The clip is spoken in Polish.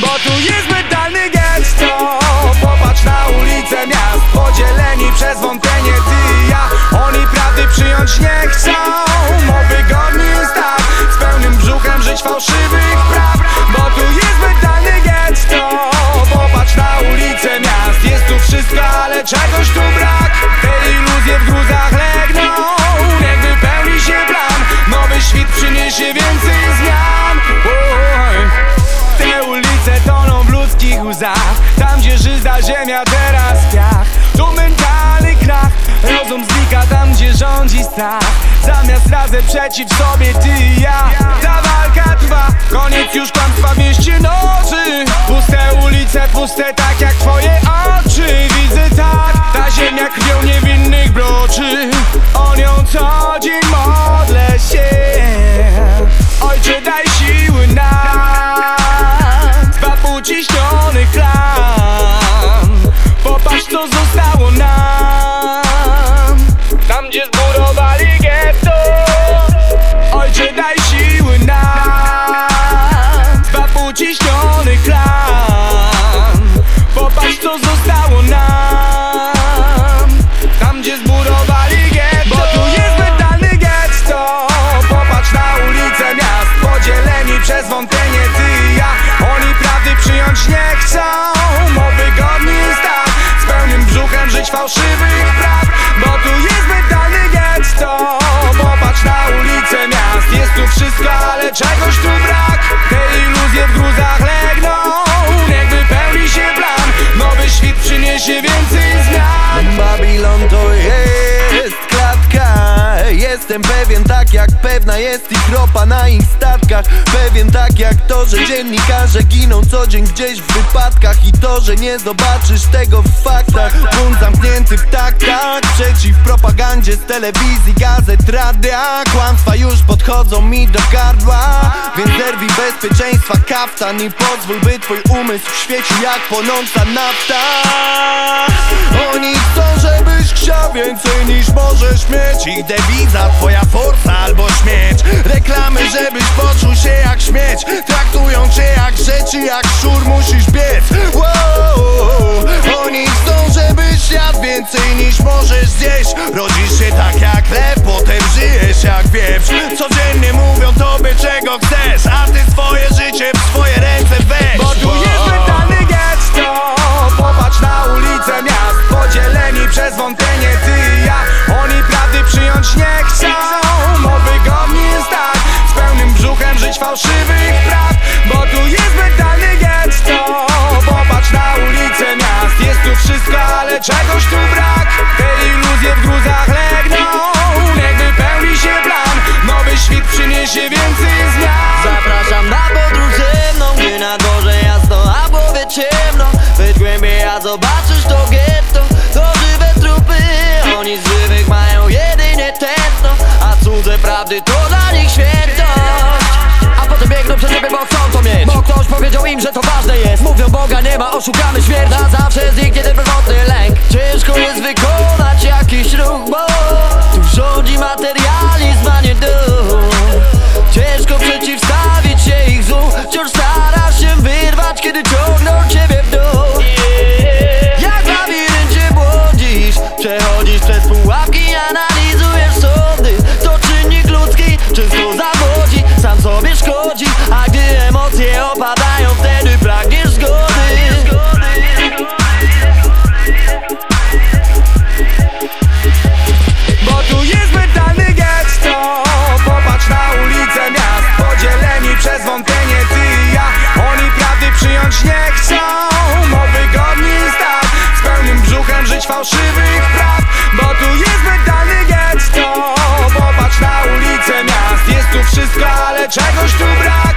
Bo tu jest miast Podzieleni przez wątpienie ty i ja Oni prawdy przyjąć nie chcą Bo wygodnie jest tak. Z pełnym brzuchem żyć fałszywych praw Bo tu jest mentalny getto Popatrz na ulicę miast. Jest tu wszystko, ale czegoś tu brak. Te iluzje w gruzach legną Niech wypełni się plan. Nowy świt przyniesie więcej zmian. Te ulice toną w ludzkich łzach. Tam gdzie żyzda ziemia Zamiast razem przeciw sobie ty i ja. Ta walka trwa Koniec już kłamstwa w mieście nocy Puste ulice, puste tak jak twoje oczy. Widzę tak, ta ziemia krwią niewinnych broczy. O nią co dzień modlę się. Ojcze daj siły nam. Zbaw uciśniony klan Popatrz co zostało nam. Tam gdzie zburowali nie chcą Bo wygodnie jest tak. Z pełnym brzuchem żyć fałszywych praw. Bo tu jest mentalny getto Popatrz na ulicę miast. Jest tu wszystko, ale czegoś tu brak. Te iluzje w gruzach legną. Niech wypełni się plan. Nowy świt przyniesie więcej zmian. Babilon to jest klatka. Jestem pewien tak jak pewna jest ich ropa na ich statkach. Pewien tak jak to, że dziennikarze giną co dzień gdzieś w wypadkach. I to, że nie zobaczysz tego w faktach. Bunt zamknięty w taktach Przeciw propagandzie z telewizji, gazet, radia. Kłamstwa już podchodzą mi do gardła Więc zerwij bezpieczeństwa kaftan I pozwól by twój umysł świecił jak płonąca nafta. Oni chcą, chciał więcej niż możesz mieć. Ich dewiza, twoja forsa albo śmierć Reklamy, żebyś poczuł się jak śmieć. Traktują cię jak rzeczy, jak szczur musisz biec. Wow. Oni chcą, żebyś jadł więcej niż możesz zjeść. Rodzisz się tak jak lew, potem żyjesz jak wieprz Codziennie prawdy to dla nich świętość. A potem biegną przed siebie, bo chcą to mieć. Bo ktoś powiedział im, że to ważne jest. Mówią Boga nie ma, oszukamy śmierć. Na zawsze zniknie ten pierwotny lęk. Ciężko jest wykonać jakiś ruch, bo Tu rządzi materializm, ale czegoś tu brak.